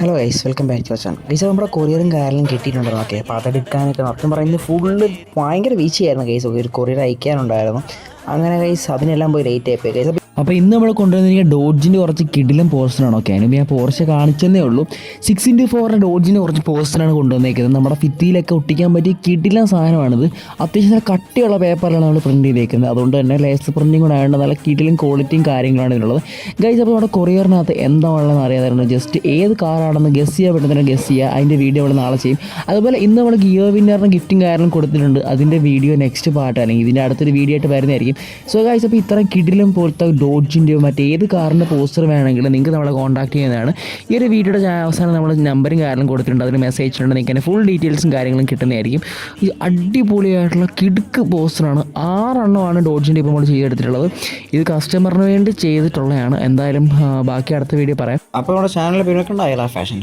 Hello guys welcome back to channel guys നമ്മുടെ കൊറിയറും കാര്യങ്ങളും കിട്ടിയിട്ടുണ്ടായിരുന്നു ഓക്കെ. അപ്പോൾ അതെടുക്കാനൊക്കെ സത്യം പറയുന്നത് ഫുള്ള് ഭയങ്കര വീഴ്ചയായിരുന്നു ഗൈസ് ഒരു കൊറിയർ അയക്കാനുണ്ടായിരുന്നു. അങ്ങനെ ഗൈസ് അതിനെല്ലാം പോയി റേറ്റ് ആയി പോയി അപ്പോൾ ഇന്ന് നമ്മൾ കൊണ്ടുവന്നിരിക്കുന്ന ഡോഡ്ജിന്റെ കുറച്ച് കിഡിലും പോസ്റ്ററാണ് ഓക്കെ അതിന് ഞാൻ പോർച്ച കാണിച്ചതേ ഉള്ളൂ. സിക്സ് ഇന്റു ഫോറിന്റെ ഡോഡ്ജിന്റെ കുറച്ച് പോസ്റ്ററാണ് കൊണ്ടുവന്നേക്കുന്നത്. നമ്മുടെ ഫിത്തിയിലൊക്കെ ഒട്ടിക്കാൻ പറ്റിയ കിടിലം സാധനമാണിത്. അത്യാവശ്യം നല്ല കട്ടിയുള്ള പേപ്പറിലാണ് നമ്മൾ പ്രിന്റ് ചെയ്തേക്കുന്നത്. അതുകൊണ്ട് തന്നെ ലേസർ പ്രിന്റിംഗ് കൂടെ ആയതുകൊണ്ട് നല്ല കിടിലും ക്വാളിറ്റിയും കാര്യങ്ങളാണ് ഇതിനുള്ളത് ഗൈസ് അപ്പോൾ നമ്മുടെ കൊറിയറിനകത്ത് എന്താ ഉള്ളതെന്ന് അറിയാതായിരുന്നു ജസ്റ്റ് ഏത് കാറാണെന്ന് ഗസ് ചെയ്യാൻ പറ്റുന്ന ഗസ് ചെയ്യുക അതിന്റെ വീഡിയോ നമ്മൾ നാളെ ചെയ്യും. അതുപോലെ ഇന്ന് നമ്മൾ ഗിയോ വിന്നറിന് ഗിഫ്റ്റും കാരണം കൊടുത്തിട്ടുണ്ട്. അതിന്റെ വീഡിയോ നെക്സ്റ്റ് പാർട്ട് അല്ലെങ്കിൽ ഇതിന്റെ അടുത്തൊരു വീഡിയോ ആയിട്ട് വരുന്നതായിരിക്കും. സോ ഗൈസ് അപ്പോൾ ഇത്ര കിടിലും പോലത്തെ ഡോഡ്ജിന്റെയോ മറ്റേത് കാറിന്റെ പോസ്റ്റർ വേണമെങ്കിലും നിങ്ങൾക്ക് നമ്മളെ കോൺടാക്ട് ചെയ്യുന്നതാണ്. ഈ ഒരു വീഡിയോയുടെ അവസാനം നമ്മൾ നമ്പറും കാര്യങ്ങളും കൊടുത്തിട്ടുണ്ട്. അതിന് മെസ്സേജ് ഉണ്ട് നിങ്ങൾക്ക് ഫുൾ ഡീറ്റെയിൽസും കാര്യങ്ങളും കിട്ടുന്നതായിരിക്കും. ഈ അടിപൊളിയായിട്ടുള്ള കിടുക്ക് പോസ്റ്ററാണ് ആറെണ്ണമാണ് ഡോഡ്ജിന്റെ ഇപ്പോൾ നമ്മൾ ചെയ്തെടുത്തിട്ടുള്ളത്. ഇത് കസ്റ്റമറിന് വേണ്ടി ചെയ്തിട്ടുള്ളതാണ്. എന്തായാലും ബാക്കി അടുത്ത വീഡിയോ പറയാം. അപ്പോൾ നമ്മുടെ ചാനലിൽ പേരൊക്കെ ഉണ്ടായാലും ആ ഫാഷൻ